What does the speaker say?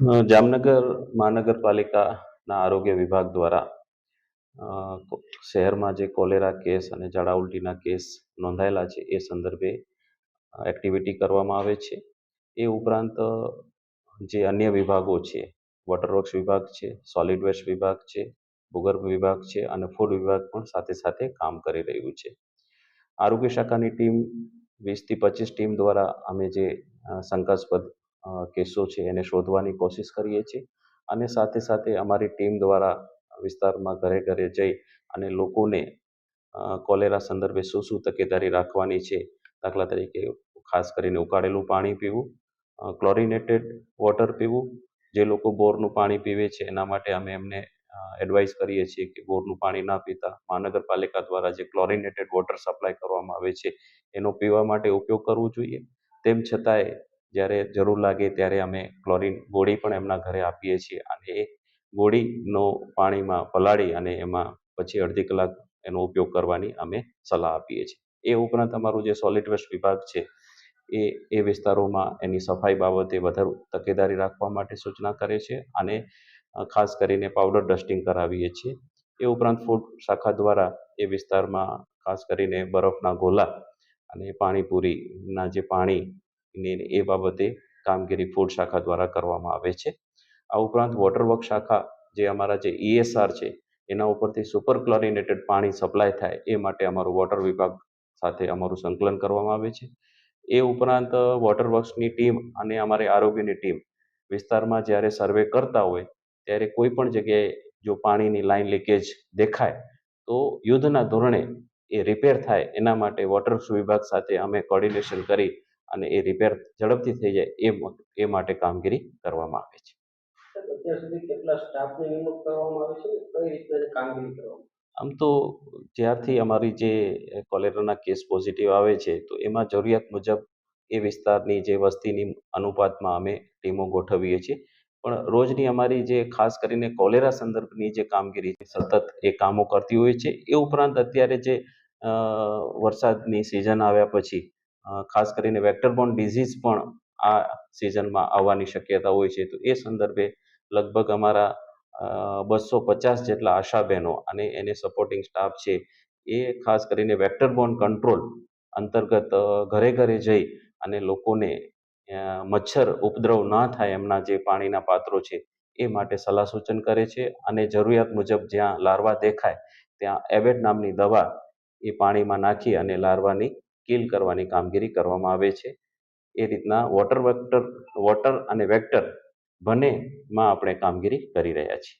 જામનગર મહાનગરપાલિકાના આરોગ્ય વિભાગ દ્વારા શહેરમાં જે કોલેરા કેસ અને ઝાડા ઉલટીના કેસ નોંધાયેલા છે, એ સંદર્ભે એક્ટિવિટી કરવામાં આવે છે. એ ઉપરાંત જે અન્ય વિભાગો છે વોટરવર્ક્સ વિભાગ છે સોલિડ વેસ્ટ વિભાગ છે, ભૂગર્ભ વિભાગ છે અને ફૂડ વિભાગ પણ સાથે સાથે કામ કરી રહ્યું છે. આરોગ્ય શાખાની ટીમ વીસથી પચીસ ટીમ દ્વારા અમે જે શંકાસ્પદ કેસો છે એને શોધવાની કોશિશ કરીએ છીએ. અને સાથે સાથે અમારી ટીમ દ્વારા વિસ્તારમાં ઘરે ઘરે જઈ અને લોકોને કોલેરા સંદર્ભે શું શું તકેદારી રાખવાની છે, દાખલા તરીકે ખાસ કરીને ઉકાળેલું પાણી પીવું ક્લોરિનેટેડ વોટર પીવું, જે લોકો બોરનું પાણી પીવે છે એના માટે અમે એમને એડવાઇસ કરીએ છીએ કે બોરનું પાણી ના પીતા મહાનગરપાલિકા દ્વારા જે ક્લોરિનેટેડ વોટર સપ્લાય કરવામાં આવે છે એનો પીવા માટે ઉપયોગ કરવો જોઈએ. તેમ છતાંય જ્યારે જરૂર લાગે ત્યારે અમે ક્લોરિન ગોળી પણ એમના ઘરે આપીએ છીએ અને એ ગોળીનો પાણીમાં પલાળી અને એમાં પછી અડધી કલાક એનો ઉપયોગ કરવાની અમે સલાહ આપીએ છીએ. એ ઉપરાંત અમારું જે સોલિડ વેસ્ટ વિભાગ છે, એ એ વિસ્તારોમાં એની સફાઈ બાબતે વધારે તકેદારી રાખવા માટે સૂચના કરે છે અને ખાસ કરીને પાવડર ડસ્ટિંગ કરાવીએ છીએ. એ ઉપરાંત ફૂડ શાખા દ્વારા એ વિસ્તારમાં ખાસ કરીને બરફના ગોલા અને પાણીપુરીના જે પાણી ને એ બાબતે કામગીરી ફૂડ શાખા દ્વારા કરવામાં આવે છે. આ ઉપરાંત વોટર વર્ક શાખા જે અમારા જે ઈએસઆર છે, એના ઉપરથી સુપર ક્લોરિનેટેડ પાણી સપ્લાય થાય એ માટે અમારું વોટર વિભાગ સાથે અમારું સંકલન કરવામાં આવે છે. એ ઉપરાંત વોટર વર્ક્સની ટીમ અને અમારી આરોગ્યની ટીમ વિસ્તારમાં જ્યારે સર્વે કરતા હોય, ત્યારે કોઈ પણ જગ્યાએ જો પાણીની લાઈન લીકેજ દેખાય, તો યુદ્ધના ધોરણે એ રિપેર થાય એના માટે વોટર વિભાગ સાથે અમે કોર્ડિનેશન કરી અને એ રિપેર ઝડપથી થઈ જાય એ એ માટે કામગીરી કરવામાં આવે છે. આમ તો જ્યારથી અમારી જે કોલેરાના કેસ પોઝિટિવ આવે છે તો એમાં જરૂરિયાત મુજબ એ વિસ્તારની જે વસ્તીની અનુપાતમાં અમે ટીમો ગોઠવીએ છીએ. પણ રોજની અમારી જે ખાસ કરીને કોલેરા સંદર્ભની જે કામગીરી છે સતત એ કામો કરતી હોય છે. એ ઉપરાંત અત્યારે જે વરસાદની સિઝન આવ્યા પછી ખાસ કરીને વેક્ટરબોર્ન ડિઝીઝ પણ આ સિઝનમાં આવવાની શક્યતા હોય છે. તો એ સંદર્ભે લગભગ અમારા બસો પચાસ જેટલા આશા બહેનો અને એને સપોર્ટિંગ સ્ટાફ છે, એ ખાસ કરીને વેક્ટરબોર્ન કંટ્રોલ અંતર્ગત ઘરે ઘરે જઈ અને લોકોને મચ્છર ઉપદ્રવ ન થાય એમના જે પાણીના પાત્રો છે, એ માટે સલાહ સૂચન કરે છે અને જરૂરિયાત મુજબ જ્યાં લાર્વા દેખાય, ત્યાં એવેટ નામની દવા એ પાણીમાં નાખી અને લાર્વાની કિલ કરવાની કામગીરી કરવામાં આવે છે. એ રીતના વોટર વેક્ટર વોટર અને વેક્ટર બંનેમાં આપણે કામગીરી કરી રહ્યા છીએ.